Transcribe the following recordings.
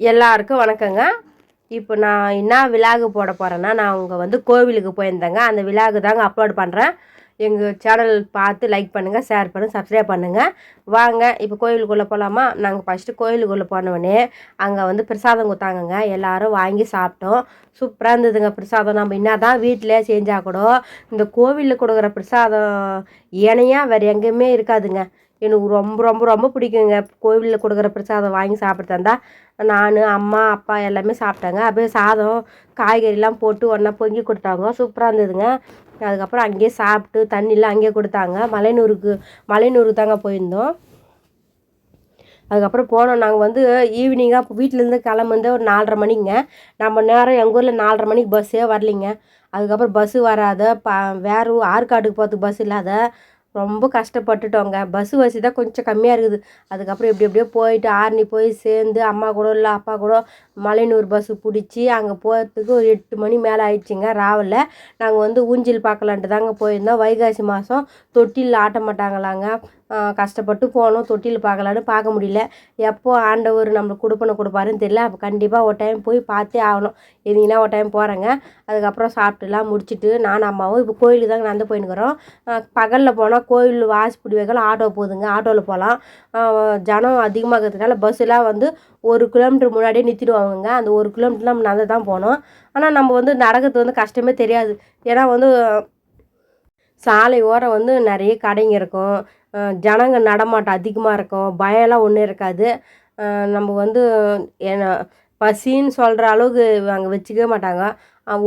எல்லாருக்கும் வணக்கங்க. இப்போ நான் என்ன விலாகு போட போகிறேன்னா நான் அவங்க வந்து கோவிலுக்கு போயிருந்தேங்க. அந்த விலாகு தாங்க அப்லோட் பண்ணுறேன் எங்கள் சேனல் பார்த்து லைக் பண்ணுங்கள் ஷேர் பண்ணுங்கள் சப்ஸ்கிரைப் பண்ணுங்கள் வாங்க இப்போ கோயிலுக்குள்ளே போகலாமா நாங்கள் ஃபஸ்ட்டு கோயிலுக்குள்ளே போனவொடனே அங்கே வந்து பிரசாதம் கொடுத்தாங்கங்க. எல்லாரும் வாங்கி சாப்பிட்டோம். சூப்பராக இருந்ததுங்க பிரசாதம். நம்ம என்ன தான் வீட்டிலே செஞ்சால் கூட இந்த கோவிலில் கொடுக்குற பிரசாதம் ஏனையாக வேறு எங்கேயுமே இருக்காதுங்க. எனக்கு ரொம்ப ரொம்ப ரொம்ப பிடிக்குங்க. கோவிலில் கொடுக்குற பிரசாதம் வாங்கி சாப்பிட்டு தந்தா நான் அம்மா அப்பா எல்லாமே சாப்பிட்டாங்க. அப்படியே சாதம் காய்கறிலாம் போட்டு ஒன்றா பொங்கி கொடுத்தாங்க. சூப்பராக இருந்ததுங்க. அதுக்கப்புறம் அங்கேயே சாப்பிட்டு தண்ணிலாம் அங்கேயே கொடுத்தாங்க. மலையனூருக்கு மலையனூருக்கு தாங்க போயிருந்தோம். அதுக்கப்புறம் போனோம். நாங்கள் வந்து ஈவினிங்காக வீட்டிலேருந்து கிளம்புந்து ஒரு நாலரை மணிங்க. நம்ம நேரம் எங்கள் ஊரில் நாலரை மணிக்கு பஸ்ஸே வரலிங்க. அதுக்கப்புறம் பஸ்ஸு வராத ப வேறு ஆற்காடுக்கு போகிறதுக்கு பஸ் இல்லாத ரொம்ப கஷ்டப்பட்டுட்டோங்க. பஸ்ஸு வசதி தான் கொஞ்சம் கம்மியாக இருக்குது. அதுக்கப்புறம் எப்படி எப்படியோ போயிட்டு ஆரணி போய் சேர்ந்து அம்மா கூட இல்லை அப்பா கூட மலையனூர் பஸ்ஸு பிடிச்சி அங்கே போகிறதுக்கு ஒரு எட்டு மணி மேலே ஆயிடுச்சுங்க. ராவில் நாங்கள் வந்து ஊஞ்சல் பார்க்கலான்ட்டு தாங்க போயிருந்தோம். வைகாசி மாதம் தொட்டிலில் ஆட்ட மாட்டாங்களாங்க. கஷ்டப்பட்டு போனோம் தொட்டியில் பார்க்கலான்னு பார்க்க முடியல. எப்போ ஆண்டவர் நம்மளுக்கு கொடுப்பனை கொடுப்பாருன்னு தெரியல. அப்போ கண்டிப்பாக ஒரு டைம் போய் பார்த்தே ஆகணும். எதுனா ஒரு டைம் போகிறேங்க அதுக்கப்புறம் சாப்பிட்டுலாம் முடிச்சுட்டு நானும் அம்மாவும் இப்போ கோயிலுக்கு தாங்க நடந்து போயினுக்கிறோம் பகலில் போனால் கோயில் வாசிப்பிடி வைக்கலாம் ஆட்டோ போகுதுங்க. ஆட்டோவில் போகலாம். ஜனம் அதிகமாக இருக்கிறதுனால பஸ்ஸெலாம் வந்து ஒரு கிலோமீட்டர் முன்னாடியே நிறுத்திடுவாங்க அந்த ஒரு கிலோமீட்டர் நம்ம நடந்து தான் போனோம் ஆனால் நம்ம வந்து நடக்கிறது வந்து கஷ்டமே தெரியாது. ஏன்னா வந்து சாலை ஓரம் வந்து நிறைய கடைங்க இருக்கும். ஜனங்க நடமாட்டம் அதிகமாக இருக்கும். பயம்லாம் ஒன்றும் இருக்காது. நம்ம வந்து என்ன பசின்னு சொல்கிற அளவுக்கு அங்கே வச்சுக்கவே மாட்டாங்க.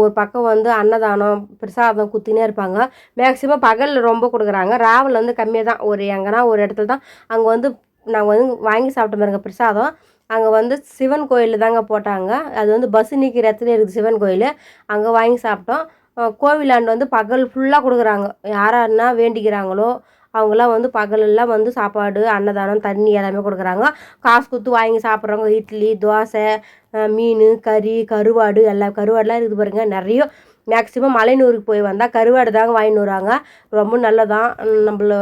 ஒரு பக்கம் வந்து அன்னதானம் பிரசாதம் குத்தினே இருப்பாங்க. மேக்ஸிமம் பகலில் ரொம்ப கொடுக்குறாங்க. ராவில் வந்து கம்மியாக தான். ஒரு எங்கன்னா ஒரு இடத்துல தான். அங்கே வந்து நாங்கள் வந்து வாங்கி சாப்பிட்ட பாருங்க பிரசாதம். அங்கே வந்து சிவன் கோயிலில் தாங்க போட்டாங்க. அது வந்து பஸ் நிற்கிற இடத்துல இருக்குது சிவன் கோயில். அங்கே வாங்கி சாப்பிட்டோம். கோவிலாண்டு வந்து பகல் ஃபுல்லாக கொடுக்குறாங்க. யாராருன்னா வேண்டிக்கிறாங்களோ அவங்களாம் வந்து பகலெல்லாம் வந்து சாப்பாடு அன்னதானம் தண்ணி எல்லாமே கொடுக்குறாங்க. காசு கொடுத்து வாங்கி சாப்பிட்றவங்க இட்லி தோசை மீன் கறி கருவாடு எல்லா கருவாடுலாம் இருக்குது பாருங்கள் நிறைய மேக்ஸிமம் மலையனூருக்கு போய் வந்தால் கருவாடு தாங்க வாங்கின்னு வராங்க ரொம்ப நல்லதான். நம்மள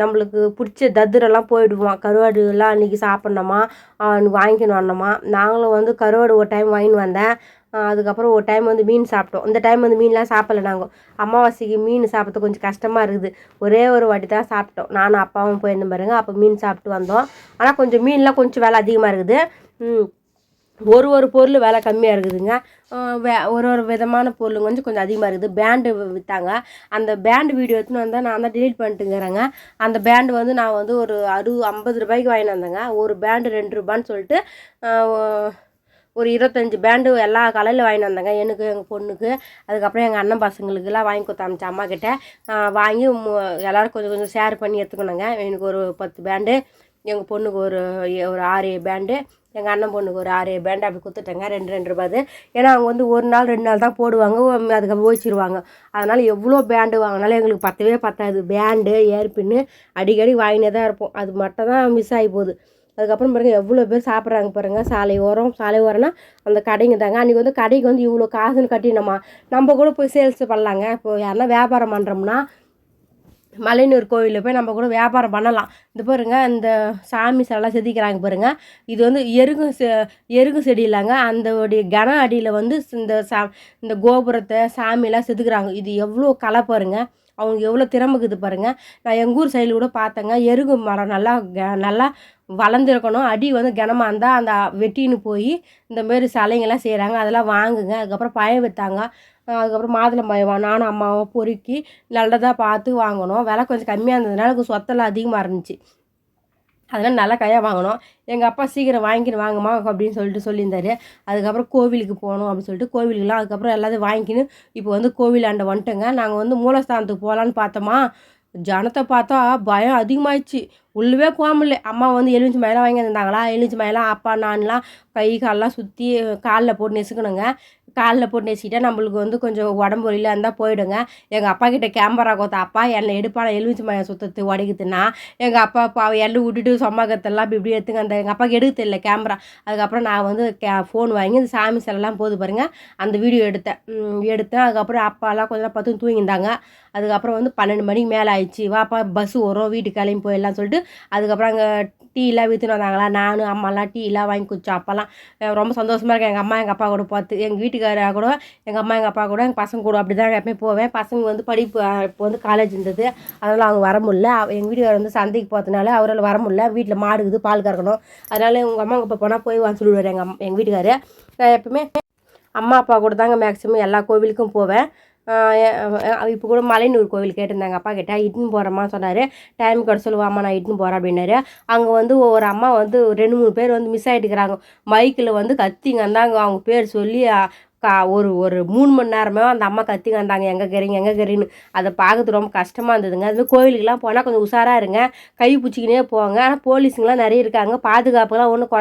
நம்மளுக்கு பிடிச்ச தத்துரெல்லாம் போயிடுவோம் கருவாடுலாம் அன்றைக்கி சாப்பிட்ணுமா? வாங்கிக்கணும் வரணுமா நாங்களும் வந்து கருவாடு ஒரு டைம் வாங்கின்னு வந்தேன். அதுக்கப்புறம் ஒரு டைம் வந்து மீன் சாப்பிட்டோம். இந்த டைம் வந்து மீன்லாம் சாப்பிடல நாங்கள் அமாவாசைக்கு மீன் சாப்பிட்றது கொஞ்சம் கஷ்டமாக இருக்குது. ஒரே ஒரு வாட்டி தான் சாப்பிட்டோம். நானும் அப்பாவும் போயிருந்தேன் பாருங்க. அப்போ மீன் சாப்பிட்டு வந்தோம். ஆனால் கொஞ்சம் மீன்லாம் கொஞ்சம் விலை அதிகமாக இருக்குது. ஒரு ஒரு பொருள் விலை கம்மியாக இருக்குதுங்க. வே ஒரு ஒரு விதமான பொருளுங்க வந்து கொஞ்சம் அதிகமாக இருக்குது. பேண்டு விற்றாங்க அந்த பேண்டு வீடியோ எடுத்துன்னு வந்தால் நான் தான் டிலீட் பண்ணிட்டுங்கிறேங்க. அந்த பேண்டு வந்து நான் வந்து ஒரு அறுபது ஐம்பது ரூபாய்க்கு வாங்கினு வந்தேங்க. ஒரு பேண்டு ரெண்டு ரூபான்னு சொல்லிட்டு ஒரு இருபத்தஞ்சி பேண்டு எல்லா கலையில் வாங்கிட்டு வந்தேங்க. எனக்கு எங்கள் பொண்ணுக்கு. அதுக்கப்புறம் எங்கள் அண்ணன் பசங்களுக்கெல்லாம் வாங்கி கொடுத்து அமிச்ச அம்மா கிட்ட. வாங்கி எல்லோரும் கொஞ்சம் கொஞ்சம் ஷேர் பண்ணி எடுத்துக்கணுங்க. எனக்கு ஒரு பத்து பேண்டு எங்கள் பொண்ணுக்கு ஒரு ஒரு ஆறு ஏழு பேண்டு எங்கள் அண்ணன் பொண்ணுக்கு ஒரு ஆறு ஏழு பேண்டு அப்படி கொடுத்துட்டேங்க. ரெண்டு ரெண்டு ரூபாய் ஏன்னா அவங்க வந்து ஒரு நாள் ரெண்டு நாள் தான் போடுவாங்க. அதுக்கப்புறம் அதுக்கு ஓய்ச்சிருவாங்க. அதனால் எவ்வளோ பேண்டு வாங்கினாலும் எங்களுக்கு பத்தவே பத்தாது. பேண்டு ஏற்பின்னு அடிக்கடி வாங்கினே தான் இருப்போம். அது மட்டும் தான் மிஸ் ஆகி போகுது. அதுக்கப்புறம் பாருங்கள் எவ்வளோ பேர் சாப்பிட்றாங்க பாருங்கள் சாலை ஓரம் சாலை ஓரம்னா அந்த கடைங்க தாங்க. அன்றைக்கி வந்து கடைக்கு வந்து இவ்வளோ காசுன்னு கட்டினோமா? நம்ம கூட போய் சேல்ஸ் பண்ணலாங்க. இப்போ யாருன்னா வியாபாரம் பண்ணுறோம்னா மலையனூர் கோவிலில் போய் நம்ம கூட வியாபாரம் பண்ணலாம். இந்த பாருங்க இந்த சாமி சிலைலாம் செதுக்கிறாங்க பாருங்க. இது வந்து எருகு செ எருகு செடி இல்லைங்க. அந்த உடைய கன அடியில் வந்து இந்த சா இந்த கோபுரத்தை சாமியெல்லாம் செதுக்குறாங்க. இது எவ்வளோ கலை பாருங்க. அவங்க எவ்வளோ திறமைக்குது பாருங்கள் நான் எங்கள் ஊர் சைடில் கூட பார்த்தேங்க. எருகு மரம் நல்லா க- நல்லா வளர்ந்துருக்கணும். அடி வந்து கனமாக இருந்தால் அந்த வெட்டின்னு போய் இந்த மாரி சிலைங்கெல்லாம் செய்கிறாங்க அதெல்லாம் வாங்குங்க. அதுக்கப்புறம் பயம் விற்றாங்க அதுக்கப்புறம் மாதுளை பயம் நானும் அம்மாவும் பொறுக்கி நல்லதாக பார்த்து வாங்கணும் விலை கொஞ்சம் கம்மியாக இருந்ததுனால எனக்கு சொத்தெல்லாம் அதிகமாக இருந்துச்சு. அதெல்லாம் நல்லா கையாக வாங்கினோம். எங்கள் அப்பா சீக்கிரம் வாங்கிக்கின்னு வாங்கம்மா அப்படின்னு சொல்லிட்டு சொல்லியிருந்தாரு. அதுக்கப்புறம் கோவிலுக்கு போகணும் அப்படின்னு சொல்லிட்டு கோவிலுக்குலாம் அதுக்கப்புறம் எல்லாத்தையும் வாங்கிக்கின்னு இப்போ வந்து கோவிலாண்ட வந்துட்டோங்க. நாங்கள் வந்து மூலஸ்தானத்துக்கு போகலான்னு பார்த்தோமா. ஜனத்தை பார்த்தா பயம் அதிகமாகிடுச்சு உள்ளவே போக முடியல அம்மா வந்து எலுமிச்சி மயிலாம் வாங்கி வந்திருந்தாங்களா எலுமிச்சி மயிலாம் அப்பா நான்லாம் கை காலெலாம் சுற்றி காலில் போட்டு நெசுக்கணுங்க. காலில் போட்டு நெசிக்கிட்டா நம்மளுக்கு வந்து கொஞ்சம் உடம்பு வழியில் இருந்தால் போயிடுங்க. எங்கள் அப்பா கிட்ட கேமரா கோத்த அப்பா என்னை எடுப்பான? நான் எலுமிச்சி மயம் சுத்தத்து உடைக்குதுன்னா எங்கள் அப்பா அப்பா எள்ளு விட்டுட்டு சொம்மாக்கத்தெல்லாம் இப்படி இப்படி எடுத்துங்க. அந்த எங்கள் அப்பாவுக்கு எடுக்க தெரியல கேமரா அதுக்கப்புறம் நான் வந்து கே ஃபோன் வாங்கி இந்த சாமி சிலைலாம் போது பாருங்கள் அந்த வீடியோ எடுத்தேன். எடுத்தேன். அதுக்கப்புறம் அப்பாலாம் கொஞ்ச நேரம் பார்த்து தூங்கியிருந்தாங்க. அதுக்கப்புறம் வந்து பன்னெண்டு மணிக்கு மேலே ஆயிடுச்சு. வாப்பா பஸ் வரும் வீட்டுக்கு கிளம்பி போயிடலாம் சொல்லிட்டு அதுக்கப்புறம் அங்கே டீலாம் விற்றுன்னு வந்தாங்களா? நானும் அம்மாலாம் டீலாம் வாங்கி குடிச்சோம். அப்போல்லாம் ரொம்ப சந்தோஷமாக இருக்கேன் எங்கள் அம்மா எங்கள் அப்பா கூட பார்த்து எங்கள் வீட்டுக்காரா கூட எங்கள் அம்மா எங்கள் அப்பா கூட எங்கள் பசங்க கூட அப்படி தான் எப்பயும் போவேன். பசங்க வந்து படிப்பு இப்போ வந்து காலேஜ் இருந்தது. அதனால் அவங்க வர முடியல. அவ- எங்கள் வீட்டுக்காரர் வந்து சந்தைக்கு போகிறதுனால அவரால் வர முடியல. வீட்டில் மாடு இருக்குது பால் கறக்கணும். அதனால் உங்கள் அம்மா அப்பா போனால் போய் வாங்க சொல்லிடுவார் எங்கள் எங்கள் வீட்டுக்காரர். நான் எப்பவுமே அம்மா அப்பா கூட தாங்க மேக்ஸிமம் எல்லா கோவிலுக்கும் போவேன். இப்போ கூட மலையனூர் கோவில் கேட்டிருந்தாங்க. அப்பா கிட்ட இட்டுன்னு போகிறம்மா சொன்னார். டைம் கிட்ட சொல்லுவாம்மா நான் இட்டுன்னு போகிறேன் அப்படின்னாரு. அங்கே வந்து ஒரு அம்மா வந்து ரெண்டு மூணு பேர் வந்து மிஸ் ஆகிட்டுக்கிறாங்க மைக்கில் வந்து கத்திங்க இருந்தாங்க அவங்க பேர் சொல்லி கா ஒரு ஒரு மூணு மணி நேரமே அந்த அம்மா கத்தி வந்தாங்க எங்கே கறீங்க எங்கே கறீன்னு? அதை பார்க்கறது ரொம்ப கஷ்டமாக இருந்ததுங்க. அது மாதிரி கோவிலுக்கெல்லாம் போனால் கொஞ்சம் உஷாராக இருங்க. கை பிடிச்சிக்கினே போங்க. ஆனால் போலீஸுங்களாம் நிறைய இருக்காங்க. பாதுகாப்புலாம் ஒன்றும்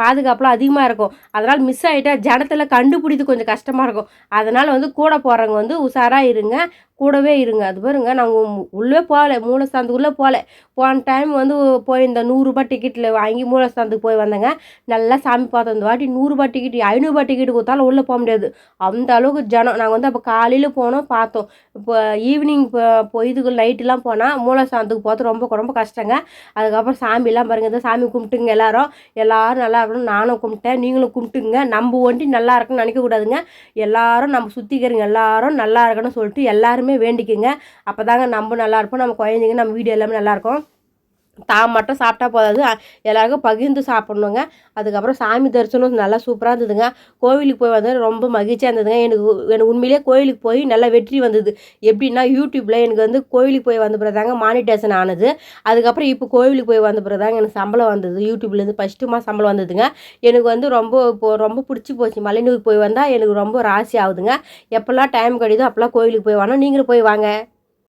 பாதுகாப்புலாம் அதிகமாக இருக்கும். அதனால் மிஸ் ஆகிட்டா ஜனத்தில் கண்டுபிடித்து கொஞ்சம் கஷ்டமாக இருக்கும். அதனால் வந்து கூட போகிறவங்க வந்து உஷாராக இருங்க. கூடவே இருங்க. அது பாருங்க நாங்கள் உள்ளே போகல. மூலஸ்தானத்துக்குள்ளே போகல. போன டைம் வந்து போய் இந்த நூறுரூபா டிக்கெட்டில் வாங்கி மூலஸ்தானத்துக்கு போய் வந்தேங்க. நல்லா சாமி பார்த்தோம் இந்த வாட்டி நூறுரூபா டிக்கெட் ஐநூறுரூபா டிக்கெட் கொடுத்தாலும் உள்ளே போக முடியாது. அந்த அளவுக்கு ஜனம் நாங்கள் வந்து அப்போ காலையில் போனோம் பார்த்தோம். இப்போ ஈவினிங் இப்போ இதுக்கு நைட்டுலாம் போனால் மூலஸ்தானத்துக்கு போகிறது ரொம்ப ரொம்ப கஷ்டங்க. அதுக்கப்புறம் சாமிலாம் பாருங்கள் இந்த சாமி கும்பிட்டுங்க எல்லாரும். எல்லாரும் நல்லா இருக்கணும் நானும் கும்பிட்டேன் நீங்களும் கும்பிட்டுங்க. நம்ம ஒண்டி நல்லா இருக்குன்னு நினைக்கக்கூடாதுங்க எல்லாரும் நம்ம சுற்றிக்கிறவங்க எல்லாரும் நல்லா இருக்கணும்னு சொல்லிட்டு எல்லாருமே வேண்டிக்குங்க. அப்போ தாங்க நம்ம நல்லா இருப்போம் நம்ம குழந்தைங்க நம்ம வீடு எல்லாமே நல்லாயிருக்கும் தான் மட்டும் சாப்பிட்டா போதாது. எல்லாருக்கும் பகிர்ந்து சாப்பிட்ணுங்க. அதுக்கப்புறம் சாமி தரிசனம் நல்லா சூப்பராக இருந்ததுங்க. கோவிலுக்கு போய் வந்து ரொம்ப மகிழ்ச்சியாக இருந்ததுங்க. எனக்கு எனக்கு உண்மையிலேயே கோவிலுக்கு போய் நல்லா வெற்றி வந்தது. எப்படின்னா யூடியூப்பில் எனக்கு வந்து கோவிலுக்கு போய் வந்த பிறகு தாங்க மானிட்டேஷன் ஆனது. அதுக்கப்புறம் இப்போ கோவிலுக்கு போய் வந்த பிறகு தாங்க எனக்கு சம்பளம் வந்தது. யூடியூப்லேருந்து ஃபஸ்ட்டுமா சம்பளம் வந்ததுங்க. எனக்கு வந்து ரொம்ப இப்போ ரொம்ப பிடிச்சி போச்சு. மலைநூருக்கு போய் வந்தால் எனக்கு ரொம்ப ராசி ஆகுதுங்க. எப்போல்லாம் டைம் கிடைக்குதோ அப்போல்லாம் கோவிலுக்கு போய் வாங்க. நீங்களும் போய் வாங்க.